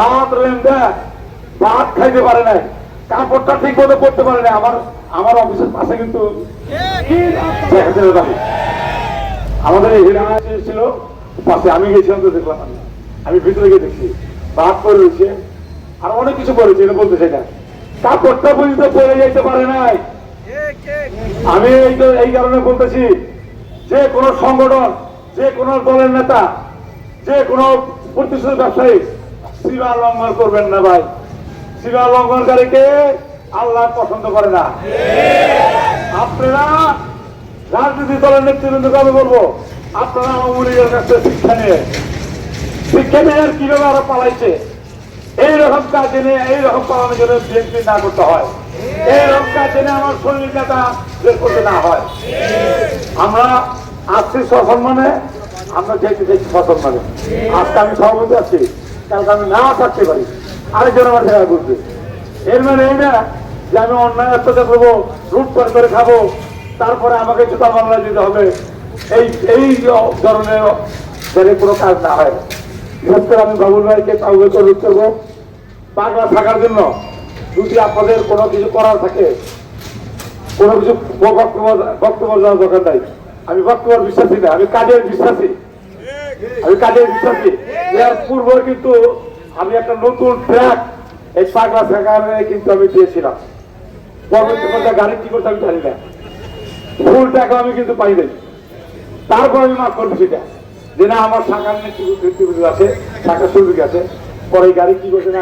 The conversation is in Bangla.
ভাত রেন্দা ভাত খাইতে পারে নাই কাপড়টা ঠিক মতো করতে পারে না আমার আমার অফিসের পাশে কিন্তু। আমাদের হিরা ছিল পাশে আমি গেছিলাম তো দেখলাম আমি। আমি ভিতরে গিয়ে দেখছি ভাত করে রয়েছে আর অনেক কিছু করেছে এটা বলতে চাই না কাপড়টা পর্যন্ত পরে যাইতে পারে নাই আমি এই এই কারণে বলতেছি যে কোন সংগঠন যে কোন দলের নেতা যে কোন প্রতিষ্ঠিত ব্যবসায়ী সীমা লঙ্ঘন করবেন না ভাই। সীমা লঙ্ঘনকারীকে আল্লাহ পছন্দ করে না। আপনারা রাজনীতি দলের নেতৃবৃন্দকে আমি বলব? আপনারা আওয়ামী কাছে শিক্ষা নিয়ে। শিক্ষা নিয়ে কীভাবে আরও পালাইছে? এইরকম কাজ জেনে এইরকম পালানোর জন্য বিএনপি না করতে হয়। এইরকম কাজ জেনে আমার শরীর নেতা বের করতে না হয়। আমরা আসছি সসম্মানে, আমরা যেতে চাইছি সসম্মানে। আজকে আমি সভাপতি আছি। কালকে আমি না থাকতে পারি। আরেকজন আমার দেখা বুঝবে এর মানে এই না যে আমি অন্যায় অত্যাচার করব, লুটপাট করে খাব, তারপরে আমাকে জুতা মামলা দিতে হবে। এই এই ধরনের যাতে কোনো কাজ না হয়। বিশেষ করে আমি বাবুল ভাইকে অবগত করব। পাগলা থাকার জন্য যদি আপনাদের কোনো কিছু করার থাকে, কোনো কিছু বক্তব্য বক্তব্য দেওয়ার দরকার নাই। আমি বক্তব্য বিশ্বাসী না, আমি কাজের বিশ্বাসী। আমি কাজের বিশ্বাসী এর পূর্ব কিন্তু আমি একটা নতুন ট্র্যাক এই পাগলা সেখানে কিন্তু আমি দিয়েছিলাম। পর্যায়ে গাড়ি কি করতে আমি জানি না। ফুল টাকা আমি কিন্তু পাই নাই। তারপর আমি মাফ করব সেটা। যে না, আমার শাখার নেতৃত্ব আছে শাখার সুযোগ আছে। পরে গাড়ি কি করছে না